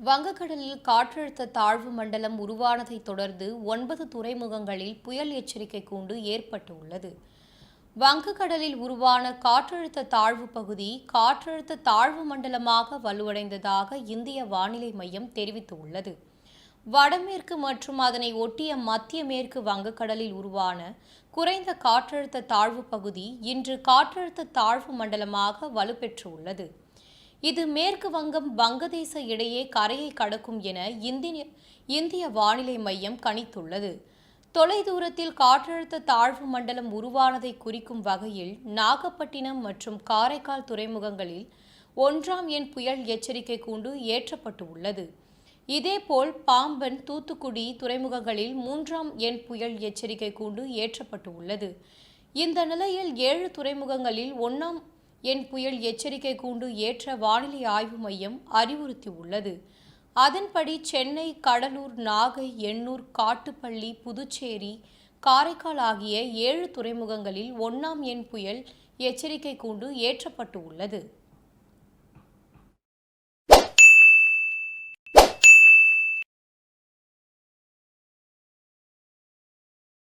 வங்கக்கடலில் காற்றழுத்த தாழ்வு மண்டலம் உருவானதைத் தொடர்ந்து ஒன்பது துறைமுகங்களில் புயல் எச்சரிக்கை கூண்டு ஏற்பட்டுள்ளது. வங்கக்கடலில் உருவான காற்றழுத்த தாழ்வு பகுதி காற்றழுத்த தாழ்வு மண்டலமாக வலுவடைந்ததாக இந்திய வானிலை மையம் தெரிவித்துள்ளது. வடமேற்கு மற்றும் அதனை ஒட்டிய மத்திய மேற்கு வங்கக்கடலில் உருவான குறைந்த காற்றழுத்த தாழ்வு பகுதி இன்று காற்றழுத்த தாழ்வு மண்டலமாக வலுப்பெற்றுள்ளது இது மேற்கு வங்கம் வங்கதேச இடையே கரையை கடக்கும் என இந்திய இந்திய வானிலை மையம் கணித்துள்ளது. தொலைதூரத்தில் காற்றழுத்த தாழ்வு மண்டலம் உருவானதை குறிக்கும் வகையில் நாகப்பட்டினம் மற்றும் காரைக்கால் துறைமுகங்களில் ஒன்றாம் எண் புயல் எச்சரிக்கை கூண்டு ஏற்றப்பட்டு உள்ளது இதேபோல் பாம்பன் தூத்துக்குடி துறைமுகங்களில் மூன்றாம் எண் புயல் எச்சரிக்கை கூண்டு ஏற்றப்பட்டு உள்ளது இந்த நிலையில் ஏழு துறைமுகங்களில் ஒன்றாம் எண் புயல் எச்சரிக்கை கூண்டு ஏற்ற வானிலை ஆய்வு மையம் அறிவுறுத்தியுள்ளது. அதன்படி சென்னை கடலூர் நாகை எண்ணூர் காட்டுப்பள்ளி புதுச்சேரி காரைக்கால் ஆகிய ஏழு துறைமுகங்களில் ஒன்றாம் எண் புயல் எச்சரிக்கை கூண்டு ஏற்றப்பட்டு உள்ளது